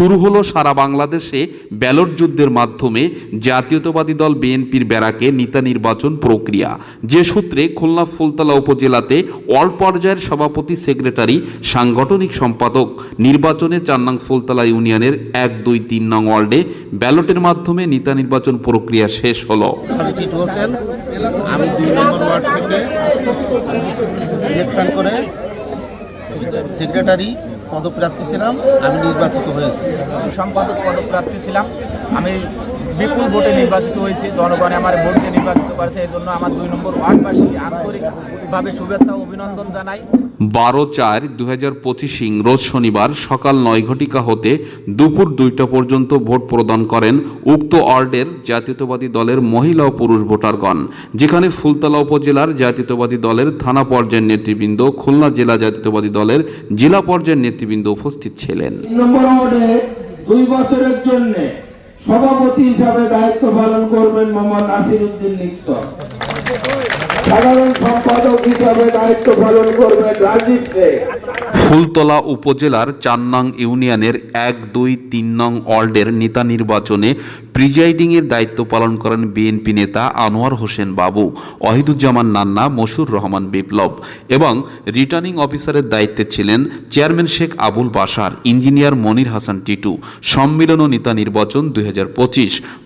শুরু হলো সারা বাংলাদেশে ব্যালট যুদ্ধের মাধ্যমে জাতীয়তাবাদী দল বিএনপির ব্যারাকে নেতা নির্বাচন প্রক্রিয়া। যে সূত্রে খুলনা ফুলতলা উপজেলাতে অল পর্যায়ের সভাপতি সেক্রেটারি, সাংগঠনিক সম্পাদক, নির্বাচনে চার নং ফুলতলা ইউনিয়নের এক, দুই, তিন নং ওয়ার্ডে ব্যালটের মাধ্যমে নেতা নির্বাচন প্রক্রিয়া শেষ হলো। সেক্রেটারি পদপ্রার্থী ছিলাম আমি নির্বাচিত হয়েছি। সম্পাদক পদপ্রার্থী ছিলাম। আমি বিপুল ভোটে নির্বাচিত হয়েছি জনগণে আমার ভোট দিয়ে নির্বাচিত করেছে এই জন্য আমার দুই নম্বর ওয়ার্ডবাসী আন্তরিকভাবে শুভেচ্ছা ও অভিনন্দন জানাই। বারো চার দু হাজার পঁচিশিং রোজ শনিবার সকাল নয় ঘটিকা হতে দুপুর দুইটা পর্যন্ত ভোট প্রদান করেন উক্ত ওয়ার্ডের জাতীয়তাবাদী দলের মহিলা ও পুরুষ ভোটারগণ যেখানে ফুলতলা উপজেলার জাতীয়তাবাদী দলের থানা পর্যায়ের নেতৃবৃন্দ খুলনা জেলা জাতীয়তাবাদী দলের জেলা পর্যায়ের নেতৃবৃন্দ উপস্থিত ছিলেন। নম্বর দুই বছরের জন্য সভাপতি হিসাবে দায়িত্ব পালন করবেন মোহাম্মদ নাসির উদ্দিন নিক্সন। সাধারণ সম্পাদক হিসাবে দায়িত্ব পালন করবেন রাজীব শেখ। ফুলতলা উপজেলার চার নং ইউনিয়নের এক, দুই, তিন নং ওয়ার্ডের নেতা নির্বাচনে প্রিজাইডিংয়ের দায়িত্ব পালন করেন বিএনপি নেতা আনোয়ার হোসেন বাবু, ওয়াহিদুজ্জামান নান্না মশুর রহমান বিপ্লব এবং রিটার্নিং অফিসারের দায়িত্বে ছিলেন চেয়ারম্যান শেখ আবুল বাসার ইঞ্জিনিয়ার মনির হাসান টিটু। সম্মিলন ও নেতা নির্বাচন দুই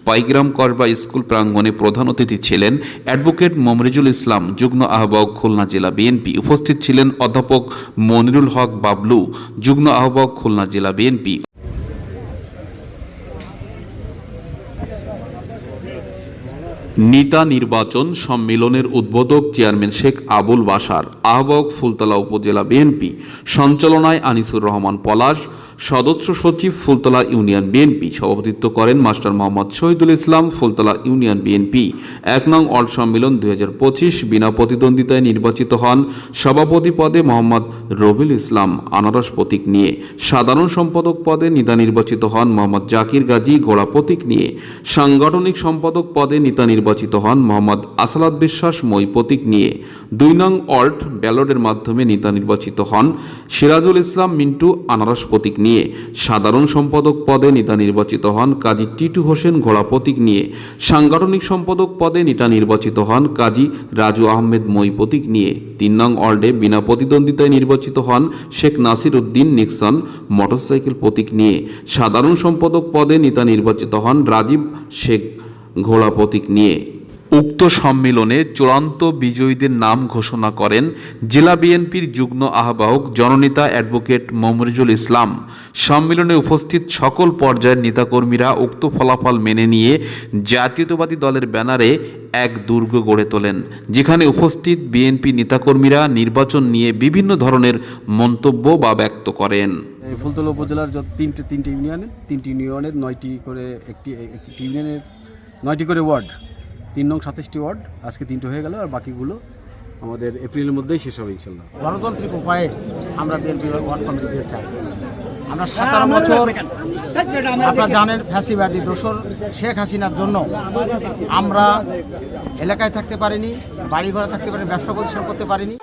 পাইগ্রাম করবা স্কুল প্রাঙ্গণে প্রধান অতিথি ছিলেন অ্যাডভোকেট মমরিজুল ইসলাম, যুগ্ম আহ্বায়ক খুলনা জেলা বিএনপি। উপস্থিত ছিলেন অধ্যাপক মনিরুল হক বাবলু, যুগ্ম আহ্বায়ক খুলনা জেলা বিএনপি। নেতা নির্বাচন সম্মেলনের উদ্বোধক চেয়ারম্যান শেখ আবুল বাসার আহ্বায়ক ফুলতলা উপজেলা বিএনপি, সঞ্চালনায় আনিসুর রহমান পলাশ, সদস্য সচিব ফুলতলা ইউনিয়ন বিএনপি, সভাপতিত্ব করেন master Mohammad Shahidul Islam, Phultala union BNP. এক নং অল সম্মেলন দুই হাজার পঁচিশ, বিনা প্রতিদ্বন্দ্বিতায় নির্বাচিত হন সভাপতি পদে মোহাম্মদ রবিল ইসলাম, আনারস প্রতীক নিয়ে। সাধারণ সম্পাদক পদে নেতা নির্বাচিত হন মোহাম্মদ জাকির গাজী, গোড়া প্রতীক নিয়ে। সাংগঠনিক সম্পাদক পদে নেতা নির্বাচিত হন মোহাম্মদ আসালাদ বিশ্বাস মই প্রতীক নিয়ে। দুই নং অল্ট ব্যালটের মাধ্যমে নেতা নির্বাচিত হন সিরাজুল ইসলাম মিন্টু আনারস প্রতীক নিয়ে। সাধারণ সম্পাদক পদে নেতা নির্বাচিত হন কাজী টিটু হোসেন ঘোড়া প্রতীক নিয়ে। সাংগঠনিক সম্পাদক পদে নেতা নির্বাচিত হন কাজী রাজু আহমেদ মই প্রতীক নিয়ে। তিন নং ওয়ার্ডে বিনা প্রতিদ্বন্দ্বিতায় নির্বাচিত হন শেখ নাসির উদ্দিন নিক্সন মোটরসাইকেল প্রতীক নিয়ে। সাধারণ সম্পাদক পদে নেতা নির্বাচিত হন রাজীব শেখ ঘোড়া প্রতীক নিয়ে। উক্ত সম্মেলনে চূড়ান্ত বিজয়ীদের নাম ঘোষণা করেন জেলা বিএনপির যুগ্ম আহ্বায়ক জননেতা অ্যাডভোকেট মমরিজুল ইসলাম। সম্মেলনে উপস্থিত সকল পর্যায়ের নেতাকর্মীরা উক্ত ফলাফল মেনে নিয়ে জাতীয়তাবাদী দলের ব্যানারে এক দুর্গ গড়ে তোলেন যেখানে উপস্থিত বিএনপি নেতাকর্মীরা নির্বাচন নিয়ে বিভিন্ন ধরনের মন্তব্য বা ব্যক্ত করেন। ফুলতলা উপজেলার তিনটে তিনটে ইউনিয়নের তিনটি ইউনিয়নের নয়টি করে একটি একটি ইউনিয়নের নয়টি করে ওয়ার্ড। তিন নং সাতাশটি ওয়ার্ড আজকে তিনটে হয়ে গেল আর বাকিগুলো আমাদের এপ্রিলের মধ্যেই শেষ হবে ইনশাল্লাহ গণতান্ত্রিক উপায়ে আমরা বিএনপি ওয়ার্ড কমিটি দিতে চাই। আমরা সতেরো বছর আপনারা জানেন ফ্যাসিবাদী দোসর শেখ হাসিনার জন্য আমরা এলাকায় থাকতে পারিনি বাড়ি ঘরে থাকতে পারিনি ব্যবসা প্রতিষ্ঠান করতে পারিনি।